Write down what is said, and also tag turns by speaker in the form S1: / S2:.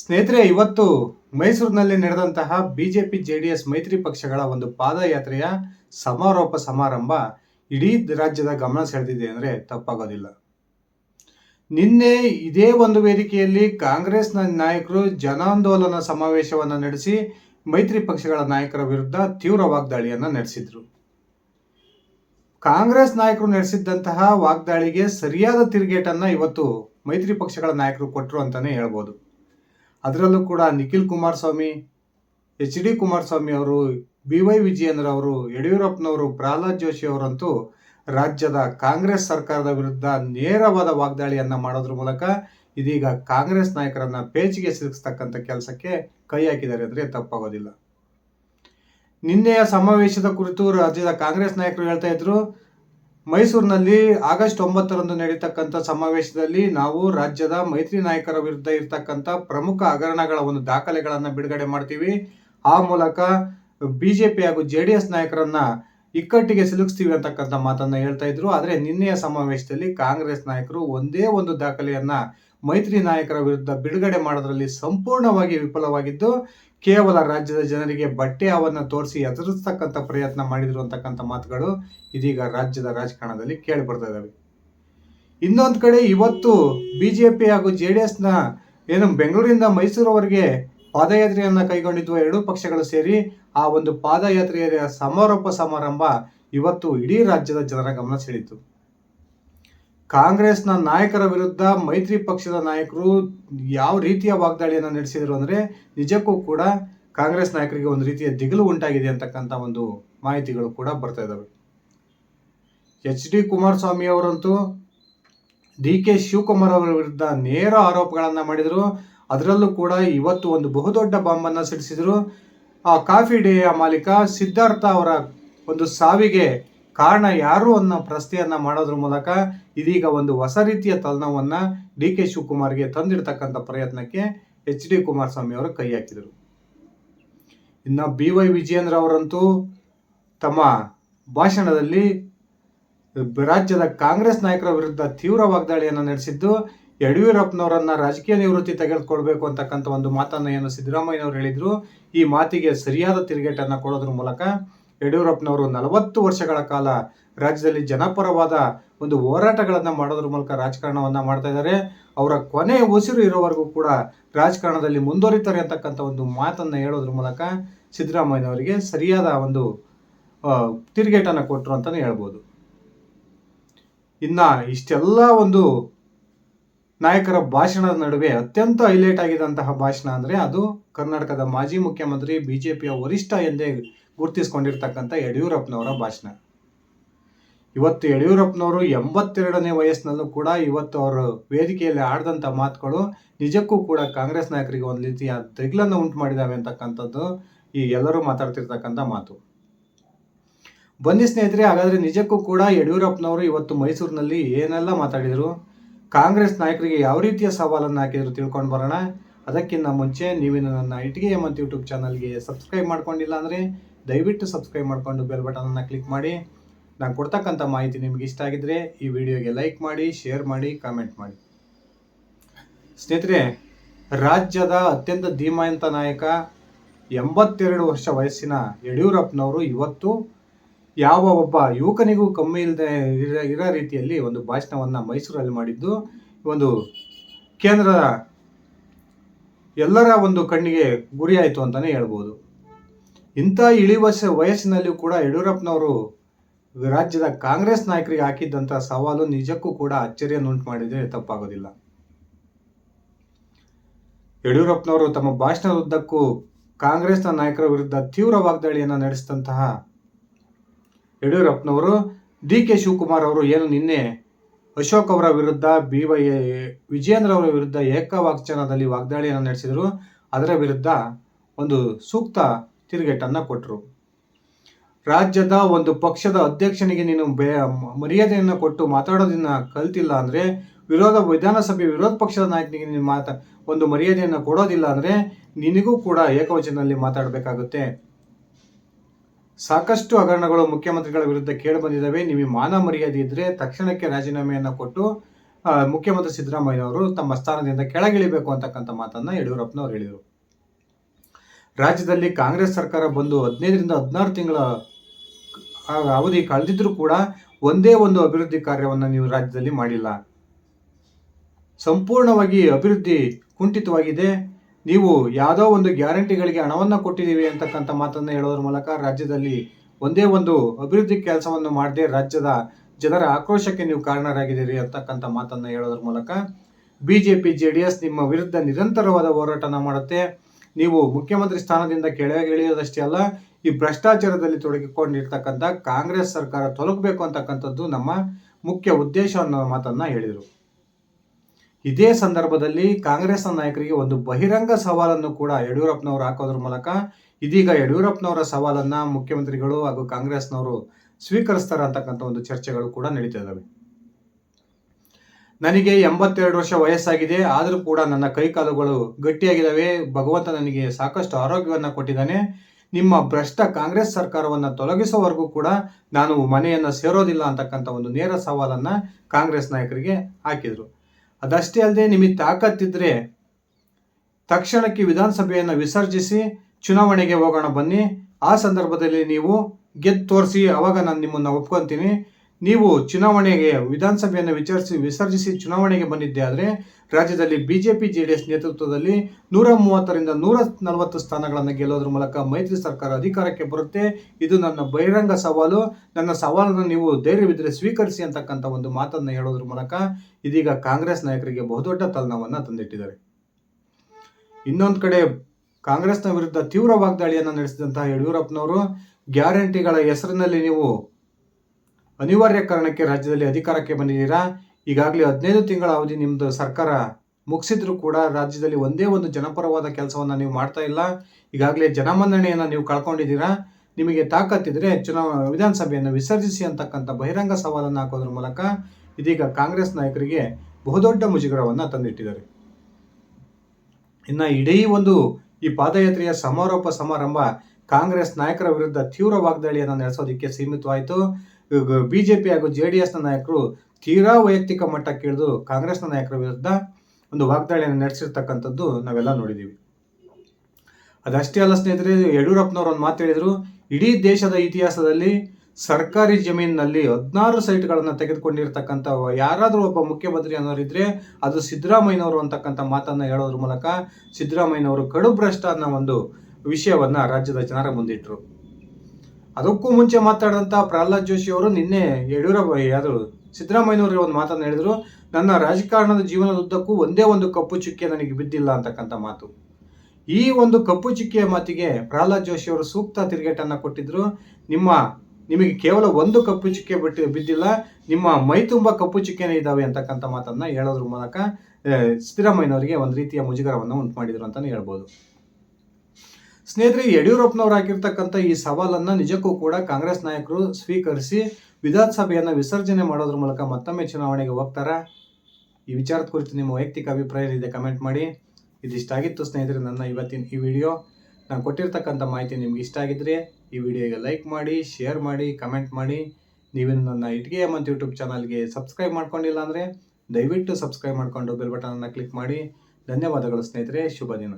S1: ಸ್ನೇಹಿತರೆ, ಇವತ್ತು ಮೈಸೂರಿನಲ್ಲಿ ನಡೆದಂತಹ ಬಿಜೆಪಿ ಎಸ್ ಮೈತ್ರಿ ಪಕ್ಷಗಳ ಒಂದು ಪಾದಯಾತ್ರೆಯ ಸಮಾರೋಪ ಸಮಾರಂಭ ಇಡೀ ರಾಜ್ಯದ ಗಮನ ಸೆಳೆದಿದೆ ಅಂದರೆ ತಪ್ಪಾಗೋದಿಲ್ಲ. ನಿನ್ನೆ ಇದೇ ಒಂದು ವೇದಿಕೆಯಲ್ಲಿ ಕಾಂಗ್ರೆಸ್ನ ನಾಯಕರು ಜನಾಂದೋಲನ ಸಮಾವೇಶವನ್ನು ನಡೆಸಿ ಮೈತ್ರಿ ಪಕ್ಷಗಳ ನಾಯಕರ ವಿರುದ್ಧ ತೀವ್ರ ವಾಗ್ದಾಳಿಯನ್ನು ನಡೆಸಿದ್ರು. ಕಾಂಗ್ರೆಸ್ ನಾಯಕರು ನಡೆಸಿದ್ದಂತಹ ವಾಗ್ದಾಳಿಗೆ ಸರಿಯಾದ ತಿರುಗೇಟನ್ನು ಇವತ್ತು ಮೈತ್ರಿ ಪಕ್ಷಗಳ ನಾಯಕರು ಕೊಟ್ಟರು ಅಂತಾನೆ ಹೇಳ್ಬೋದು. ಅದರಲ್ಲೂ ಕೂಡ ನಿಖಿಲ್ ಕುಮಾರಸ್ವಾಮಿ ಎಚ್ ಡಿ ಕುಮಾರಸ್ವಾಮಿ ಅವರು ಬಿ ವೈ ವಿಜಯೇಂದ್ರ ಅವರು, ಯಡಿಯೂರಪ್ಪನವರು, ಪ್ರಹ್ಲಾದ್ ಜೋಶಿ ಅವರಂತೂ ರಾಜ್ಯದ ಕಾಂಗ್ರೆಸ್ ಸರ್ಕಾರದ ವಿರುದ್ಧ ನೇರವಾದ ವಾಗ್ದಾಳಿಯನ್ನು ಮಾಡೋದ್ರ ಮೂಲಕ ಇದೀಗ ಕಾಂಗ್ರೆಸ್ ನಾಯಕರನ್ನ ಪೇಚಿಗೆ ಸಿಲುಕಿಸ್ತಕ್ಕಂಥ ಕೆಲಸಕ್ಕೆ ಕೈ ಹಾಕಿದ್ದಾರೆ ಅಂದರೆ ತಪ್ಪಾಗೋದಿಲ್ಲ. ನಿನ್ನೆಯ ಸಮಾವೇಶದ ಕುರಿತು ರಾಜ್ಯದ ಕಾಂಗ್ರೆಸ್ ನಾಯಕರು ಹೇಳ್ತಾ ಇದ್ರು ಮೈಸೂರಿನಲ್ಲಿ ಆಗಸ್ಟ್ ಒಂಬತ್ತರಂದು ನಡೀತಕ್ಕಂಥ ಸಮಾವೇಶದಲ್ಲಿ ನಾವು ರಾಜ್ಯದ ಮೈತ್ರಿ ನಾಯಕರ ವಿರುದ್ಧ ಇರತಕ್ಕಂಥ ಪ್ರಮುಖ ಹಗರಣಗಳ ಒಂದು ದಾಖಲೆಗಳನ್ನು ಬಿಡುಗಡೆ ಮಾಡ್ತೀವಿ. ಆ ಮೂಲಕ ಬಿ ಜೆ ಪಿ ಹಾಗೂ ಜೆ ಡಿ ಎಸ್ ನಾಯಕರನ್ನ ಇಕ್ಕಟ್ಟಿಗೆ ಸಿಲುಕಿಸ್ತೀವಿ ಅಂತಕ್ಕಂಥ ಮಾತನ್ನ ಹೇಳ್ತಾ ಇದ್ರು. ಆದರೆ ನಿನ್ನೆಯ ಸಮಾವೇಶದಲ್ಲಿ ಕಾಂಗ್ರೆಸ್ ನಾಯಕರು ಒಂದೇ ಒಂದು ದಾಖಲೆಯನ್ನ ಮೈತ್ರಿ ನಾಯಕರ ವಿರುದ್ಧ ಬಿಡುಗಡೆ ಮಾಡೋದ್ರಲ್ಲಿ ಸಂಪೂರ್ಣವಾಗಿ ವಿಫಲವಾಗಿದ್ದು ಕೇವಲ ರಾಜ್ಯದ ಜನರಿಗೆ ಬಟ್ಟೆ ಅವನ್ನ ತೋರಿಸಿ ಎದುರಿಸ್ತಕ್ಕಂಥ ಪ್ರಯತ್ನ ಮಾಡಿದ್ರು ಅಂತಕ್ಕಂಥ ಮಾತುಗಳು ಇದೀಗ ರಾಜ್ಯದ ರಾಜಕಾರಣದಲ್ಲಿ ಕೇಳಿಬರ್ತಾ ಇದ್ದಾವೆ ಇನ್ನೊಂದು ಕಡೆ ಇವತ್ತು ಬಿಜೆಪಿ ಹಾಗೂ ಜೆ ಡಿ ಎಸ್ನ ಏನು ಬೆಂಗಳೂರಿಂದ ಮೈಸೂರವರೆಗೆ ಪಾದಯಾತ್ರೆಯನ್ನು ಕೈಗೊಂಡಿದ್ವು ಎರಡೂ ಪಕ್ಷಗಳು ಸೇರಿ ಆ ಒಂದು ಪಾದಯಾತ್ರೆಯ ಸಮಾರೋಪ ಸಮಾರಂಭ ಇವತ್ತು ಇಡೀ ರಾಜ್ಯದ ಜನರ ಗಮನ ಸೆಳೀತು ಕಾಂಗ್ರೆಸ್ನ ನಾಯಕರ ವಿರುದ್ಧ ಮೈತ್ರಿ ಪಕ್ಷದ ನಾಯಕರು ಯಾವ ರೀತಿಯ ವಾಗ್ದಾಳಿಯನ್ನು ನಡೆಸಿದರು ಅಂದರೆ ನಿಜಕ್ಕೂ ಕೂಡ ಕಾಂಗ್ರೆಸ್ ನಾಯಕರಿಗೆ ಒಂದು ರೀತಿಯ ದಿಗಿಲು ಉಂಟಾಗಿದೆ ಅಂತಕ್ಕಂಥ ಒಂದು ಮಾಹಿತಿಗಳು ಕೂಡ ಬರ್ತಾ ಇದ್ದಾವೆ ಎಚ್ ಡಿ ಕುಮಾರಸ್ವಾಮಿ ಅವರಂತೂ ಡಿ ಕೆ ಶಿವಕುಮಾರ್ ಅವರ ವಿರುದ್ಧ ನೇರ ಆರೋಪಗಳನ್ನು ಮಾಡಿದರು. ಅದರಲ್ಲೂ ಕೂಡ ಇವತ್ತು ಒಂದು ಬಹುದೊಡ್ಡ ಬಾಂಬನ್ನು ಸಿಡಿಸಿದರು. ಆ ಕಾಫಿ ಡೇಯ ಮಾಲೀಕ ಸಿದ್ಧಾರ್ಥ ಅವರ ಒಂದು ಸಾವಿಗೆ ಕಾರಣ ಯಾರು ಅನ್ನೋ ಪ್ರಶ್ನೆಯನ್ನ ಮಾಡೋದ್ರ ಮೂಲಕ ಇದೀಗ ಒಂದು ಹೊಸ ರೀತಿಯ ತಲನವನ್ನ ಡಿ ಕೆ ಶಿವಕುಮಾರ್ಗೆ ತಂದಿಡ್ತಕ್ಕಂಥ ಪ್ರಯತ್ನಕ್ಕೆ ಎಚ್ ಡಿ ಕುಮಾರಸ್ವಾಮಿ ಅವರು ಕೈ ಹಾಕಿದರು. ಇನ್ನು ಬಿ ವೈ ವಿಜಯೇಂದ್ರ ಅವರಂತೂ ತಮ್ಮ ಭಾಷಣದಲ್ಲಿ ರಾಜ್ಯದ ಕಾಂಗ್ರೆಸ್ ನಾಯಕರ ವಿರುದ್ಧ ತೀವ್ರ ವಾಗ್ದಾಳಿಯನ್ನು ನಡೆಸಿದ್ದು ಯಡಿಯೂರಪ್ಪನವರನ್ನ ರಾಜಕೀಯ ನಿವೃತ್ತಿ ತೆಗೆದುಕೊಳ್ಬೇಕು ಅಂತಕ್ಕಂಥ ಒಂದು ಮಾತನ್ನ ಏನು ಸಿದ್ದರಾಮಯ್ಯನವರು ಹೇಳಿದ್ರು. ಈ ಮಾತಿಗೆ ಸರಿಯಾದ ತಿರುಗೇಟನ್ನು ಕೊಡೋದ್ರ ಮೂಲಕ ಯಡಿಯೂರಪ್ಪನವರು ನಲವತ್ತು ವರ್ಷಗಳ ಕಾಲ ರಾಜ್ಯದಲ್ಲಿ ಜನಪರವಾದ ಒಂದು ಹೋರಾಟಗಳನ್ನು ಮಾಡೋದ್ರ ಮೂಲಕ ರಾಜಕಾರಣವನ್ನು ಮಾಡ್ತಾ ಇದ್ದಾರೆ. ಅವರ ಕೊನೆ ಉಸಿರು ಇರೋವರೆಗೂ ಕೂಡ ರಾಜಕಾರಣದಲ್ಲಿ ಮುಂದುವರಿತಾರೆ ಅಂತಕ್ಕಂಥ ಒಂದು ಮಾತನ್ನ ಹೇಳೋದ್ರ ಮೂಲಕ ಸಿದ್ದರಾಮಯ್ಯನವರಿಗೆ ಸರಿಯಾದ ಒಂದು ತಿರುಗೇಟನ್ನು ಕೊಟ್ಟರು ಅಂತಲೇ ಹೇಳ್ಬೋದು. ಇನ್ನ ಇಷ್ಟೆಲ್ಲ ಒಂದು ನಾಯಕರ ಭಾಷಣದ ನಡುವೆ ಅತ್ಯಂತ ಹೈಲೈಟ್ ಆಗಿದಂತಹ ಭಾಷಣ ಅಂದರೆ ಅದು ಕರ್ನಾಟಕದ ಮಾಜಿ ಮುಖ್ಯಮಂತ್ರಿ, ಬಿಜೆಪಿಯ ವರಿಷ್ಠ ಎಂದೇ ಗುರುತಿಸ್ಕೊಂಡಿರ್ತಕ್ಕಂಥ ಯಡಿಯೂರಪ್ಪನವರ ಭಾಷಣ. ಇವತ್ತು ಯಡಿಯೂರಪ್ಪನವರು ಎಂಬತ್ತೆರಡನೇ ವಯಸ್ಸಿನಲ್ಲೂ ಕೂಡ ಇವತ್ತು ಅವರು ವೇದಿಕೆಯಲ್ಲಿ ಆಡಿದಂಥ ಮಾತುಗಳು ನಿಜಕ್ಕೂ ಕೂಡ ಕಾಂಗ್ರೆಸ್ ನಾಯಕರಿಗೆ ಒಂದು ರೀತಿಯ ದಿಗ್ಲನ್ನು ಉಂಟು ಮಾಡಿದ್ದಾವೆ ಅಂತಕ್ಕಂಥದ್ದು ಈ ಎಲ್ಲರೂ ಮಾತಾಡ್ತಿರ್ತಕ್ಕಂಥ ಮಾತು. ಬನ್ನಿ ಸ್ನೇಹಿತರೆ, ಹಾಗಾದರೆ ನಿಜಕ್ಕೂ ಕೂಡ ಯಡಿಯೂರಪ್ಪನವರು ಇವತ್ತು ಮೈಸೂರಿನಲ್ಲಿ ಏನೆಲ್ಲ ಮಾತಾಡಿದರು? ಕಾಂಗ್ರೆಸ್ ನಾಯಕರಿಗೆ ಯಾವ ರೀತಿಯ ಸವಾಲನ್ನು ಹಾಕಿದರು ತಿಳ್ಕೊಂಡು ಬರೋಣ. ಅದಕ್ಕಿಂತ ಮುಂಚೆ ನೀವೇನು ನನ್ನ ಇಟ್ಗೆ ಮತ್ತು ಯೂಟ್ಯೂಬ್ ಚಾನಲ್ಗೆ ಸಬ್ಸ್ಕ್ರೈಬ್ ಮಾಡ್ಕೊಂಡಿಲ್ಲ ಅಂದರೆ ದಯವಿಟ್ಟು ಸಬ್ಸ್ಕ್ರೈಬ್ ಮಾಡಿಕೊಂಡು ಬೆಲ್ ಬಟನನ್ನು ಕ್ಲಿಕ್ ಮಾಡಿ. ನಾನು ಕೊಡ್ತಕ್ಕಂಥ ಮಾಹಿತಿ ನಿಮಗೆ ಇಷ್ಟ ಆಗಿದ್ರೆ ಈ ವಿಡಿಯೋಗೆ ಲೈಕ್ ಮಾಡಿ ಶೇರ್ ಮಾಡಿ ಕಾಮೆಂಟ್ ಮಾಡಿ. ಸ್ನೇಹಿತರೆ, ರಾಜ್ಯದ ಅತ್ಯಂತ ಧೀಮಂತ ನಾಯಕ ಎಂಬತ್ತೆರಡು ವರ್ಷ ವಯಸ್ಸಿನ ಯಡಿಯೂರಪ್ಪನವರು ಇವತ್ತು ಯಾವ ಒಬ್ಬ ಯುವಕನಿಗೂ ಕಮ್ಮಿ ಇಲ್ಲದೆ ಇರೋ ರೀತಿಯಲ್ಲಿ ಒಂದು ಭಾಷಣವನ್ನು ಮೈಸೂರಲ್ಲಿ ಮಾಡಿದ್ದು. ಒಂದು ಕೇಂದ್ರದ ಎಲ್ಲರ ಒಂದು ಕಣ್ಣಿಗೆ ಗುರಿಯಾಯಿತು ಅಂತಲೇ ಹೇಳ್ಬೋದು. ಇಂಥ ಇಳಿವಸ ವಯಸ್ಸಿನಲ್ಲಿಯೂ ಕೂಡ ಯಡಿಯೂರಪ್ಪನವರು ರಾಜ್ಯದ ಕಾಂಗ್ರೆಸ್ ನಾಯಕರಿಗೆ ಹಾಕಿದ್ದಂಥ ಸವಾಲು ನಿಜಕ್ಕೂ ಕೂಡ ಅಚ್ಚರಿಯನ್ನುಂಟು ಮಾಡಿದರೆ ತಪ್ಪಾಗೋದಿಲ್ಲ. ಯಡಿಯೂರಪ್ಪನವರು ತಮ್ಮ ಭಾಷಣದ ಉದ್ದಕ್ಕೂ ಕಾಂಗ್ರೆಸ್ನ ನಾಯಕರ ವಿರುದ್ಧ ತೀವ್ರ ವಾಗ್ದಾಳಿಯನ್ನು ನಡೆಸಿದಂತಹ ಯಡಿಯೂರಪ್ಪನವರು ಡಿ ಕೆ ಶಿವಕುಮಾರ್ ಅವರು ಏನು ನಿನ್ನೆ ಅಶೋಕ್ ಅವರ ವಿರುದ್ಧ ಬಿ ವೈ ವಿಜೇಂದ್ರ ಅವರ ವಿರುದ್ಧ ಏಕವಾಕ್ಚನದಲ್ಲಿ ವಾಗ್ದಾಳಿಯನ್ನು ನಡೆಸಿದರು. ಅದರ ವಿರುದ್ಧ ಒಂದು ಸೂಕ್ತ ತಿರುಗೇಟನ್ನು ಕೊಟ್ಟರು ರಾಜ್ಯದ ಒಂದು ಪಕ್ಷದ ಅಧ್ಯಕ್ಷನಿಗೆ ನೀನು ಬೇ, ಮರ್ಯಾದೆಯನ್ನು ಕೊಟ್ಟು ಮಾತಾಡೋದನ್ನ ಕಲ್ತಿಲ್ಲ ಅಂದರೆ, ವಿರೋಧ, ವಿಧಾನಸಭೆ ವಿರೋಧ ಪಕ್ಷದ ನಾಯಕನಿಗೆ ನೀನು ಮಾತಾ, ಒಂದು ಮರ್ಯಾದೆಯನ್ನು ಕೊಡೋದಿಲ್ಲ ಅಂದರೆ, ನಿನಗೂ ಕೂಡ ಏಕವಚನದಲ್ಲಿ ಮಾತಾಡಬೇಕಾಗುತ್ತೆ. ಸಾಕಷ್ಟು ಹಗರಣಗಳು ಮುಖ್ಯಮಂತ್ರಿಗಳ ವಿರುದ್ಧ ಕೇಳಿ ಬಂದಿದ್ದಾವೆ. ನಿಮಗೆ ಮಾನ ಮರ್ಯಾದೆ ಇದ್ದರೆ ತಕ್ಷಣಕ್ಕೆ ರಾಜೀನಾಮೆಯನ್ನು ಕೊಟ್ಟು ಮುಖ್ಯಮಂತ್ರಿ ಸಿದ್ದರಾಮಯ್ಯನವರು ತಮ್ಮ ಸ್ಥಾನದಿಂದ ಕೆಳಗಿಳಿಬೇಕು ಅಂತಕ್ಕಂಥ ಮಾತನ್ನ ಯಡಿಯೂರಪ್ಪನವರು ಹೇಳಿದರು. ರಾಜ್ಯದಲ್ಲಿ ಕಾಂಗ್ರೆಸ್ ಸರ್ಕಾರ ಬಂದು ಹದಿನೈದರಿಂದ ಹದಿನಾರು ತಿಂಗಳ ಅವಧಿ ಕಳೆದಿದ್ದರೂ ಕೂಡ ಒಂದೇ ಒಂದು ಅಭಿವೃದ್ಧಿ ಕಾರ್ಯವನ್ನು ನೀವು ರಾಜ್ಯದಲ್ಲಿ ಮಾಡಿಲ್ಲ. ಸಂಪೂರ್ಣವಾಗಿ ಅಭಿವೃದ್ಧಿ ಕುಂಠಿತವಾಗಿದೆ. ನೀವು ಯಾವುದೋ ಒಂದು ಗ್ಯಾರಂಟಿಗಳಿಗೆ ಹಣವನ್ನು ಕೊಟ್ಟಿದ್ದೀವಿ ಅಂತಕ್ಕಂಥ ಮಾತನ್ನು ಹೇಳೋದ್ರ ಮೂಲಕ ರಾಜ್ಯದಲ್ಲಿ ಒಂದೇ ಒಂದು ಅಭಿವೃದ್ಧಿ ಕೆಲಸವನ್ನು ಮಾಡದೆ ರಾಜ್ಯದ ಜನರ ಆಕ್ರೋಶಕ್ಕೆ ನೀವು ಕಾರಣರಾಗಿದ್ದೀರಿ ಅಂತಕ್ಕಂಥ ಮಾತನ್ನು ಹೇಳೋದ್ರ ಮೂಲಕ ಬಿ ಜೆ ಡಿ ಎಸ್ ನಿಮ್ಮ ವಿರುದ್ಧ ನಿರಂತರವಾದ ಹೋರಾಟನ ಮಾಡುತ್ತೆ. ನೀವು ಮುಖ್ಯಮಂತ್ರಿ ಸ್ಥಾನದಿಂದ ಕೆಳಗಿಳಿಯೋದಷ್ಟೇ ಅಲ್ಲ, ಈ ಭ್ರಷ್ಟಾಚಾರದಲ್ಲಿ ತೊಡಗಿಕೊಂಡಿರ್ತಕ್ಕಂಥ ಕಾಂಗ್ರೆಸ್ ಸರ್ಕಾರ ತೊಲಗಬೇಕು ಅಂತಕ್ಕಂಥದ್ದು ನಮ್ಮ ಮುಖ್ಯ ಉದ್ದೇಶ ಅನ್ನೋ ಮಾತನ್ನ ಹೇಳಿದರು. ಇದೇ ಸಂದರ್ಭದಲ್ಲಿ ಕಾಂಗ್ರೆಸ್ನ ನಾಯಕರಿಗೆ ಒಂದು ಬಹಿರಂಗ ಸವಾಲನ್ನು ಕೂಡ ಯಡಿಯೂರಪ್ಪನವರು ಹಾಕೋದ್ರ ಮೂಲಕ ಇದೀಗ ಯಡಿಯೂರಪ್ಪನವರ ಸವಾಲನ್ನ ಮುಖ್ಯಮಂತ್ರಿಗಳು ಹಾಗೂ ಕಾಂಗ್ರೆಸ್ನವರು ಸ್ವೀಕರಿಸ್ತಾರೆ ಅಂತಕ್ಕಂಥ ಒಂದು ಚರ್ಚೆಗಳು ಕೂಡ ನಡೀತಾ ಇದ್ದಾವೆ ನನಗೆ ಎಂಬತ್ತೆರಡು ವರ್ಷ ವಯಸ್ಸಾಗಿದೆ, ಆದರೂ ಕೂಡ ನನ್ನ ಕೈಕಾಲುಗಳು ಗಟ್ಟಿಯಾಗಿದ್ದಾವೆ. ಭಗವಂತ ನನಗೆ ಸಾಕಷ್ಟು ಆರೋಗ್ಯವನ್ನು ಕೊಟ್ಟಿದ್ದಾನೆ. ನಿಮ್ಮ ಭ್ರಷ್ಟ ಕಾಂಗ್ರೆಸ್ ಸರ್ಕಾರವನ್ನು ತೊಲಗಿಸೋವರೆಗೂ ಕೂಡ ನಾನು ಮನೆಯನ್ನು ಸೇರೋದಿಲ್ಲ ಅಂತಕ್ಕಂಥ ಒಂದು ನೇರ ಸವಾಲನ್ನು ಕಾಂಗ್ರೆಸ್ ನಾಯಕರಿಗೆ ಹಾಕಿದರು. ಅದಷ್ಟೇ ಅಲ್ಲದೆ ನಿಮಗೆ ತಾಕತ್ತಿದ್ರೆ ತಕ್ಷಣಕ್ಕೆ ವಿಧಾನಸಭೆಯನ್ನು ವಿಸರ್ಜಿಸಿ ಚುನಾವಣೆಗೆ ಹೋಗೋಣ ಬನ್ನಿ. ಆ ಸಂದರ್ಭದಲ್ಲಿ ನೀವು ಗೆದ್ದು ತೋರಿಸಿ, ಅವಾಗ ನಾನು ನಿಮ್ಮನ್ನು ಒಪ್ಕೊಂತೀನಿ. ನೀವು ಚುನಾವಣೆಗೆ ವಿಧಾನಸಭೆಯನ್ನು ವಿಚಾರಿಸಿ, ವಿಸರ್ಜಿಸಿ ಚುನಾವಣೆಗೆ ಬಂದಿದ್ದೆ ಆದರೆ ರಾಜ್ಯದಲ್ಲಿ ಬಿಜೆಪಿ ಜೆ ಡಿ ಎಸ್ ನೇತೃತ್ವದಲ್ಲಿ ನೂರ ಮೂವತ್ತರಿಂದ ನೂರ ನಲವತ್ತು ಸ್ಥಾನಗಳನ್ನು ಗೆಲ್ಲೋದ್ರ ಮೂಲಕ ಮೈತ್ರಿ ಸರ್ಕಾರ ಅಧಿಕಾರಕ್ಕೆ ಬರುತ್ತೆ. ಇದು ನನ್ನ ಬಹಿರಂಗ ಸವಾಲು. ನನ್ನ ಸವಾಲನ್ನು ನೀವು ಧೈರ್ಯವಿದ್ದರೆ ಸ್ವೀಕರಿಸಿ ಅಂತಕ್ಕಂಥ ಒಂದು ಮಾತನ್ನು ಹೇಳೋದ್ರ ಮೂಲಕ ಇದೀಗ ಕಾಂಗ್ರೆಸ್ ನಾಯಕರಿಗೆ ಬಹುದೊಡ್ಡ ತಲೆನೋವನ್ನು ತಂದಿಟ್ಟಿದ್ದಾರೆ. ಇನ್ನೊಂದು ಕಡೆ ಕಾಂಗ್ರೆಸ್ನ ವಿರುದ್ಧ ತೀವ್ರ ವಾಗ್ದಾಳಿಯನ್ನು ನಡೆಸಿದಂತಹ ಯಡಿಯೂರಪ್ಪನವರು, ಗ್ಯಾರಂಟಿಗಳ ಹೆಸರಿನಲ್ಲಿ ನೀವು ಅನಿವಾರ್ಯ ಕಾರಣಕ್ಕೆ ರಾಜ್ಯದಲ್ಲಿ ಅಧಿಕಾರಕ್ಕೆ ಬಂದಿದ್ದೀರಾ? ಈಗಾಗಲೇ ಹದಿನೈದು ತಿಂಗಳ ಅವಧಿ ನಿಮ್ಮದು ಸರ್ಕಾರ ಮುಗಿಸಿದ್ರೂ ಕೂಡ ರಾಜ್ಯದಲ್ಲಿ ಒಂದೇ ಒಂದು ಜನಪರವಾದ ಕೆಲಸವನ್ನು ನೀವು ಮಾಡ್ತಾ ಇಲ್ಲ. ಈಗಾಗಲೇ ಜನಮನ್ನಣೆಯನ್ನು ನೀವು ಕಳ್ಕೊಂಡಿದ್ದೀರಾ? ನಿಮಗೆ ತಾಕತ್ತಿದ್ರೆ ಚುನಾವಣಾ ವಿಧಾನಸಭೆಯನ್ನು ವಿಸರ್ಜಿಸಿ ಅಂತಕ್ಕಂಥ ಬಹಿರಂಗ ಸವಾಲನ್ನು ಹಾಕೋದ್ರ ಮೂಲಕ ಇದೀಗ ಕಾಂಗ್ರೆಸ್ ನಾಯಕರಿಗೆ ಬಹುದೊಡ್ಡ ಮುಜುಗರವನ್ನು ತಂದಿಟ್ಟಿದ್ದಾರೆ. ಇನ್ನು ಇಡೀ ಒಂದು ಈ ಪಾದಯಾತ್ರೆಯ ಸಮಾರೋಪ ಸಮಾರಂಭ ಕಾಂಗ್ರೆಸ್ ನಾಯಕರ ವಿರುದ್ಧ ತೀವ್ರ ವಾಗ್ದಾಳಿಯನ್ನು ನಡೆಸೋದಕ್ಕೆ ಸೀಮಿತವಾಯಿತು. ಬಿಜೆಪಿ ಹಾಗೂ ಜೆ ಡಿ ಎಸ್ನ ನಾಯಕರು ತೀರಾ ವೈಯಕ್ತಿಕ ಮಟ್ಟಕ್ಕೆ ಇಳಿದು ಕಾಂಗ್ರೆಸ್ನ ನಾಯಕರ ವಿರುದ್ಧ ಒಂದು ವಾಗ್ದಾಳಿಯನ್ನು ನಡೆಸಿರ್ತಕ್ಕಂಥದ್ದು ನಾವೆಲ್ಲ ನೋಡಿದ್ದೀವಿ ಅದಷ್ಟೇ ಅಲ್ಲ ಸ್ನೇಹಿತರೆ ಯಡಿಯೂರಪ್ಪನವರು ಒಂದು ಮಾತು ಹೇಳಿದರು, ಇಡೀ ದೇಶದ ಇತಿಹಾಸದಲ್ಲಿ ಸರ್ಕಾರಿ ಜಮೀನಿನಲ್ಲಿ ಹದಿನಾರು ಸೈಟ್ಗಳನ್ನು ತೆಗೆದುಕೊಂಡಿರ್ತಕ್ಕಂಥ ಯಾರಾದರೂ ಒಬ್ಬ ಮುಖ್ಯಮಂತ್ರಿ ಅನ್ನೋರಿದ್ರೆ ಅದು ಸಿದ್ದರಾಮಯ್ಯನವರು ಅಂತಕ್ಕಂಥ ಮಾತನ್ನು ಹೇಳೋದ್ರ ಮೂಲಕ ಸಿದ್ದರಾಮಯ್ಯನವರು ಕಡು ಭ್ರಷ್ಟ ಅನ್ನೋ ಒಂದು ವಿಷಯವನ್ನು ರಾಜ್ಯದ ಜನರ ಮುಂದಿಟ್ಟರು ಅದಕ್ಕೂ ಮುಂಚೆ ಮಾತಾಡಿದಂಥ ಪ್ರಹ್ಲಾದ್ ಜೋಶಿ ಅವರು ನಿನ್ನೆ ಯಡಿಯೂರಪ್ಪ ಯಾರು ಸಿದ್ದರಾಮಯ್ಯನವರು ಒಂದು ಮಾತನ್ನು ಹೇಳಿದರು, ನನ್ನ ರಾಜಕಾರಣದ ಜೀವನದ ಉದ್ದಕ್ಕೂ ಒಂದೇ ಒಂದು ಕಪ್ಪು ಚುಕ್ಕೆ ನನಗೆ ಬಿದ್ದಿಲ್ಲ ಅಂತಕ್ಕಂಥ ಮಾತು. ಈ ಒಂದು ಕಪ್ಪು ಚುಕ್ಕಿಯ ಮಾತಿಗೆ ಪ್ರಹ್ಲಾದ್ ಜೋಶಿ ಅವರು ಸೂಕ್ತ ತಿರುಗೇಟನ್ನು ಕೊಟ್ಟಿದ್ರು. ನಿಮ್ಮ, ನಿಮಗೆ ಕೇವಲ ಒಂದು ಕಪ್ಪು ಚುಕ್ಕೆ ಬಿಟ್ಟು ಬಿದ್ದಿಲ್ಲ, ನಿಮ್ಮ ಮೈ ತುಂಬ ಕಪ್ಪು ಚುಕ್ಕೆನೇ ಇದ್ದಾವೆ ಅಂತಕ್ಕಂಥ ಮಾತನ್ನ ಹೇಳೋದ್ರ ಮೂಲಕ ಸಿದ್ದರಾಮಯ್ಯವರಿಗೆ ಸಿದ್ದರಾಮಯ್ಯನವರಿಗೆ ಒಂದು ರೀತಿಯ ಮುಜುಗರವನ್ನು ಉಂಟು ಮಾಡಿದ್ರು ಅಂತಲೇ ಹೇಳ್ಬೋದು. ಸ್ನೇಹಿತರೆ ಯಡಿಯೂರಪ್ಪನವರು ಈ ಸವಾಲನ್ನ ನಿಜಕ್ಕೂ ಕೂಡ ಕಾಂಗ್ರೆಸ್ ನಾಯಕರು ಸ್ವೀಕರಿಸಿ ವಿಧಾನಸಭೆಯನ್ನು ವಿಸರ್ಜನೆ ಮಾಡೋದ್ರ ಮೂಲಕ ಮತ್ತೊಮ್ಮೆ ಚುನಾವಣೆಗೆ ಹೋಗ್ತಾರೆ? ಈ ವಿಚಾರದ ಕುರಿತು ನಿಮ್ಮ ವೈಯಕ್ತಿಕ ಅಭಿಪ್ರಾಯ ಇದೆ, ಕಮೆಂಟ್ ಮಾಡಿ. ಇದಿಷ್ಟಾಗಿತ್ತು ಸ್ನೇಹಿತರೆ ನನ್ನ ಇವತ್ತಿನ ಈ ವಿಡಿಯೋ. ನಾನು ಕೊಟ್ಟಿರ್ತಕ್ಕಂಥ ಮಾಹಿತಿ ನಿಮ್ಗೆ ಇಷ್ಟ ಆಗಿದ್ರೆ ಈ ವಿಡಿಯೋಗೆ ಲೈಕ್ ಮಾಡಿ, ಶೇರ್ ಮಾಡಿ, ಕಮೆಂಟ್ ಮಾಡಿ. ನೀವೇನು ನನ್ನ ಇಟ್ಗೆ ಮತ್ತು ಯೂಟ್ಯೂಬ್ ಚಾನಲ್ಗೆ ಸಬ್ಸ್ಕ್ರೈಬ್ ಮಾಡ್ಕೊಂಡಿಲ್ಲ ಅಂದರೆ ದಯವಿಟ್ಟು ಸಬ್ಸ್ಕ್ರೈಬ್ ಮಾಡಿಕೊಂಡು ಬೆಲ್ ಬಟನನ್ನು ಕ್ಲಿಕ್ ಮಾಡಿ. ಧನ್ಯವಾದಗಳು ಸ್ನೇಹಿತರೆ, ಶುಭ ದಿನ.